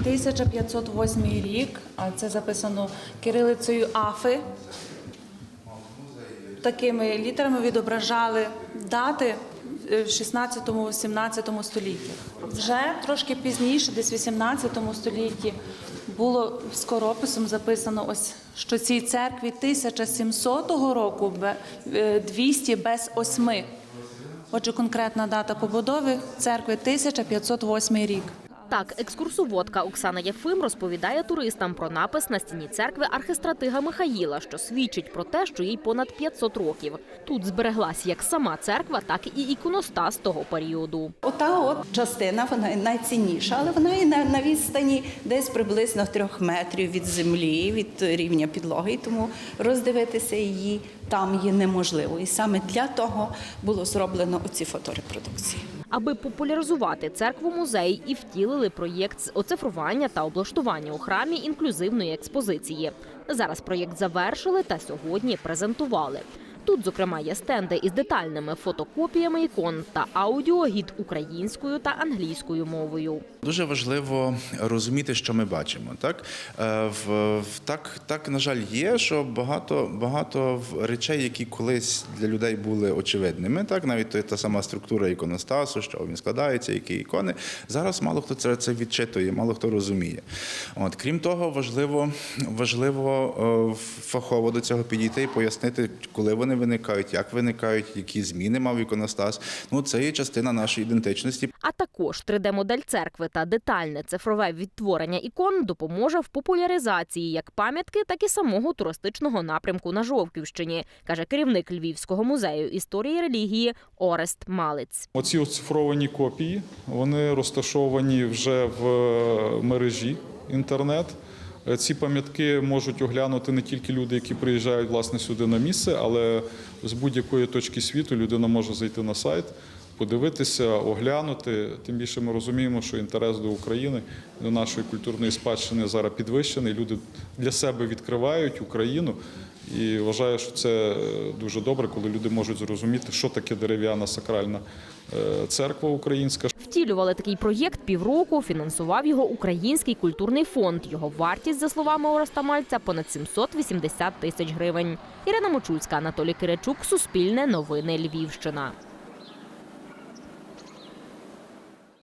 1508 рік, а це записано кирилицею Афи. Такими літерами відображали дати е, в 16-17 столітті. Вже трошки пізніше, десь в 18 столітті, було скорописом записано ось, що цій церкві 1700 року е, 200 без осьми. Отже, конкретна дата побудови церкви 1508 рік. Так, екскурсоводка Оксана Єфим розповідає туристам про напис на стіні церкви архистратига Михаїла, що свідчить про те, що їй понад 500 років. Тут збереглась як сама церква, так і іконостас того періоду. Ота от частина, вона найцінніша, але вона і на, на відстані десь приблизно трьох метрів від землі, від рівня підлоги, тому роздивитися її там є неможливо. І саме для того було зроблено оці фоторепродукції. Аби популяризувати церкву музей і втілили проєкт з оцифрування та облаштування у храмі інклюзивної експозиції. Зараз проєкт завершили та сьогодні презентували. Тут, зокрема, є стенди із детальними фотокопіями ікон та аудіогід українською та англійською мовою. Дуже важливо розуміти, що ми бачимо. Так, Е, в, так, так на жаль, є, що багато, багато речей, які колись для людей були очевидними, так навіть та- та сама структура іконостасу, що він складається, які ікони. Зараз мало хто це, це відчитує, мало хто розуміє. От крім того, важливо, важливо е, фахово до цього підійти і пояснити, коли вони виникають, як виникають, які зміни мав іконостас. Ну це є частина нашої ідентичності. А також 3D-модель церкви та детальне цифрове відтворення ікон допоможе в популяризації як пам'ятки, так і самого туристичного напрямку на Жовківщині, каже керівник Львівського музею історії релігії Орест Малець. Оці оцифровані копії вони розташовані вже в е, мережі інтернет. Е, Ці пам'ятки можуть оглянути не тільки люди, які приїжджають власне сюди на місце, але з будь-якої точки світу людина може зайти на сайт, подивитися, оглянути. Тим більше ми розуміємо, що інтерес до України, до нашої культурної спадщини зараз підвищений. Люди для себе відкривають Україну. І вважаю, що це е, дуже добре, коли люди можуть зрозуміти, що таке дерев'яна сакральна е, церква українська. Втілювали такий проєкт півроку. Фінансував його Український культурний фонд. Його вартість, за словами Ореста Мальця, понад 780 тисяч гривень. Ірина Мочульська, Анатолій Киричук, Суспільне новини Львівщина.